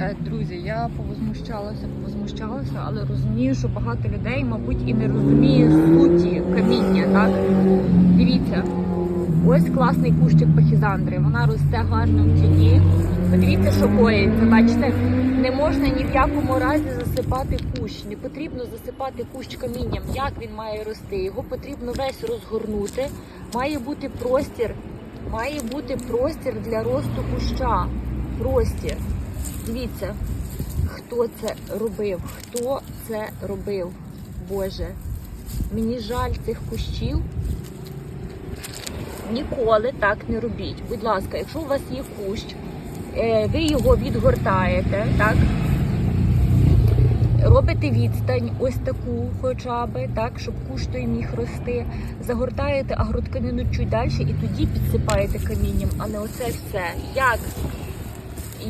Е, Друзі, я повозмущалася, повозмущалася, але розумію, що багато людей, мабуть, і не розуміє суті каміння. Так дивіться, ось класний кущик пахізандри. Вона росте гарно в тіні. Подивіться, що коїться. Бачите, не можна ні в якому разі засипати кущ. Не потрібно засипати кущ камінням. Як він має рости? Його потрібно весь розгорнути. Має бути простір, має бути простір для росту куща. Простір. Дивіться, хто це робив, хто це робив. Боже, мені жаль цих кущів. Ніколи так не робіть. Будь ласка, якщо у вас є кущ, е, ви його відгортаєте, так? Робите відстань, ось таку хоча б, так, щоб кущ той міг рости. Загортаєте агротканину чуть далі і тоді підсипаєте камінням, а не оце все. Як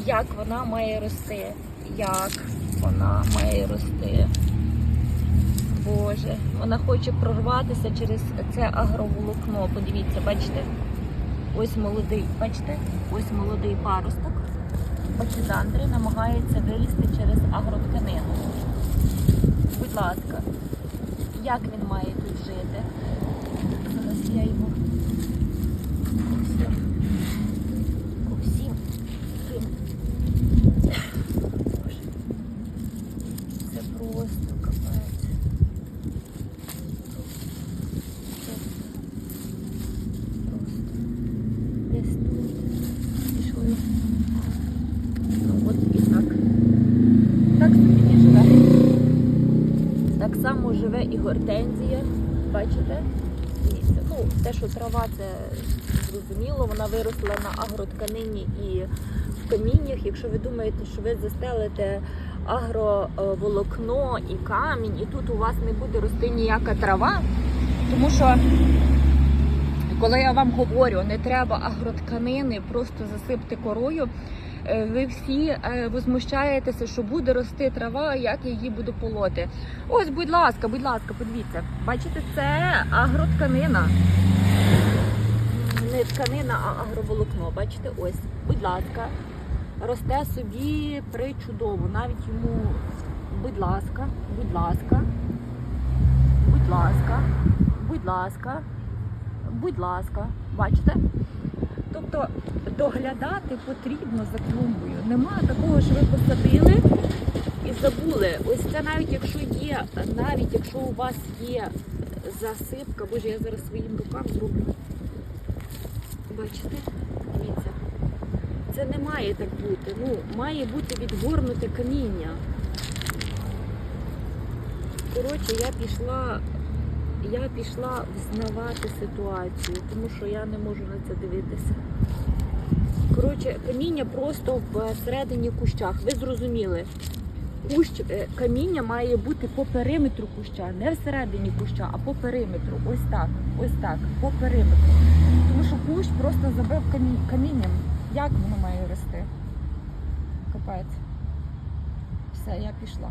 як вона має рости. Як вона має рости. Боже, вона хоче прорватися через це агроволокно. Подивіться, бачите? Ось молодий, бачите? Ось молодий паросток. Бачизандри намагається вилізти через агротканину. Будь ласка, як він має тут жити? Зараз я його всім, всім цим Боже, Це просто капець. Просто. Просто. Десь тут пішли. Ну от і так. Так собі живе. Так само живе і гортензія. Бачите? Ну, те, що трава, це зрозуміло, вона виросла на агротканині і в каміннях. Якщо ви думаєте, що ви застелите агроволокно і камінь, і тут у вас не буде рости ніяка трава, тому що. Коли я вам говорю, не треба агротканини, просто засипте корою. е, Ви всі е, возмущаєтеся, що буде рости трава, як її буду полоти. Ось, будь ласка, будь ласка, подивіться. Бачите, це агротканина. Не тканина, а агроволокно. Бачите, ось, будь ласка, росте собі причудово. Навіть йому, будь ласка, будь ласка, будь ласка, будь ласка будь ласка, бачите? Тобто доглядати потрібно за клумбою. Нема такого, що ви посадили і забули. Ось це навіть якщо є, навіть якщо у вас є засипка, боже, я зараз своїм рукам зроблю. Бачите? Дивіться. Це не має так бути. Ну, має бути відгорнуте каміння. Коротше, я пішла я пішла взнавати ситуацію, тому що я не можу на це дивитися. Коротше, каміння просто всередині кущах. Ви зрозуміли, кущ е, каміння має бути по периметру куща, не всередині куща, а по периметру. Ось так, ось так, по периметру. Тому що кущ просто забив камінням. Як воно має рости? Капець. Все, я пішла.